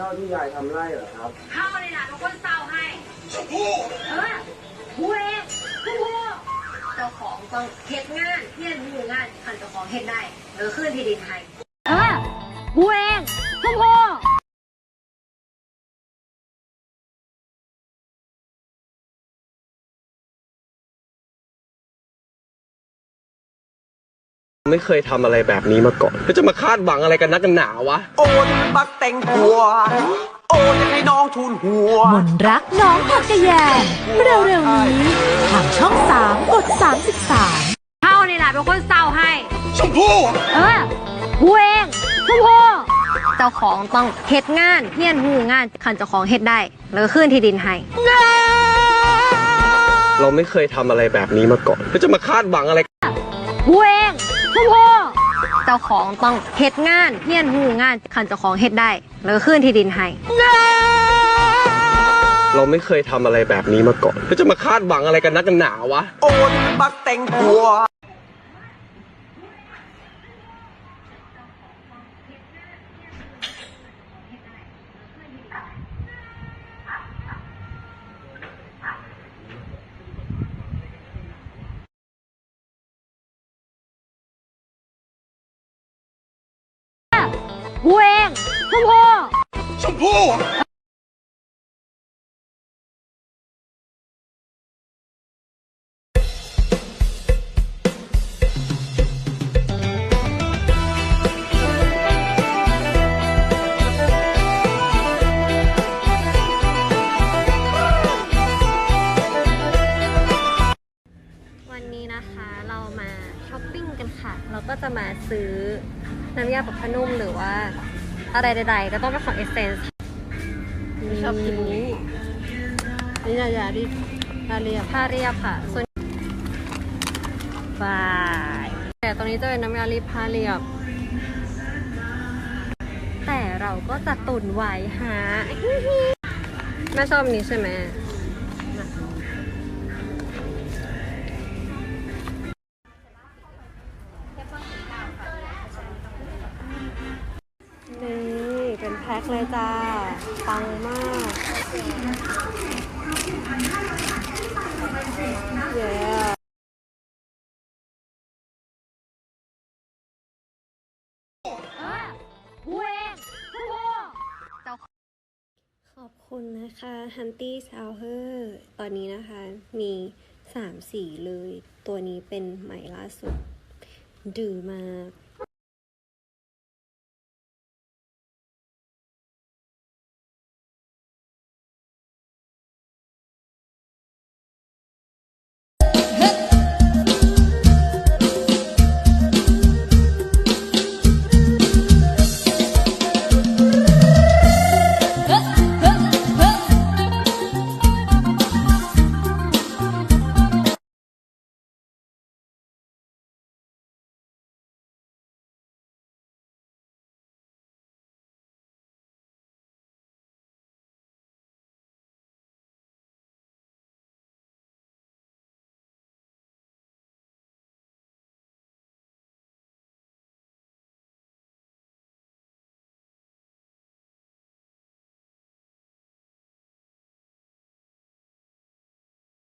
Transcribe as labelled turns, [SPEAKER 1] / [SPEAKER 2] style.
[SPEAKER 1] เท่าที่ยายทำไร่เหรอครับ
[SPEAKER 2] เข้าเลยนะทุกคนเศร้าให้ชมพู่เออผู้เองชมพู่เจ้าของต้องเฮ็ดงานเพี้ยนมืองานคันเจ้าของเฮ็ดได้เออขึ้นที่ดินให้
[SPEAKER 3] ไม่เคยทำอะไรแบบนี้มาก่อนแล้วจะมาคาดหวังอะไรกันนักกันหนาวะ
[SPEAKER 4] โอนบักแต่งหัว โอนยังให้น้องทุนหัว
[SPEAKER 5] มนรักน้องผักกะแยงเร็วๆนี้ทางช่อง 3 กด 33
[SPEAKER 2] เข้าเลยนะทุกคนเศร้าให้
[SPEAKER 3] ชมพู่
[SPEAKER 2] เออผู้เองชมพู่เจ้าของต้องเฮ็ดงานเพี้ยนมืองานคันเจ้าของเฮ็ดได้เออขึ้นที่ดินให้
[SPEAKER 3] เราไม่เคยทำอะไรแบบนี้มาก่อนแล้วจะมาคาดหวังอะไร
[SPEAKER 2] ผู้เอง ชมพู่เจ้าของต้องเฮ็ดงานเพี้ยนมืองานคันเจ้าของเฮ็ดได้เออขึ้นที่ดินให้
[SPEAKER 3] เราไม่เคยทำอะไรแบบนี้มาก่อนแล้วจะมาคาดหวังอะไรกันนักกันหนาวะ
[SPEAKER 4] โอนบักแต่งหัว
[SPEAKER 2] ผู้เองชมพู่
[SPEAKER 3] ชมพู่
[SPEAKER 2] ก็จะมาซื้อน้ำยาปรับผ้านุ่มหรือว่าอะไรใดๆ ก็ต้องเป็นของเอเซนส์
[SPEAKER 6] ชอบกินนี้นี่ยายาดิทาเรียบ
[SPEAKER 2] ผ้าเรียบค่ะ ส่วนบายแต่ตรงนี้จะเป็นน้ำยารีดผ้าเรียบ แต่เราก็จะตุนไว้ฮะแม่ชอบอันนี้ใช่ไหม พ็คเลยจ้าปังมากเย้ขอบคุณนะคะ Hunty s o u h e r ตอนนี้นะคะมี 3 สีเลย ตัวนี้เป็นใหม่ล่าสุดดื้อมาก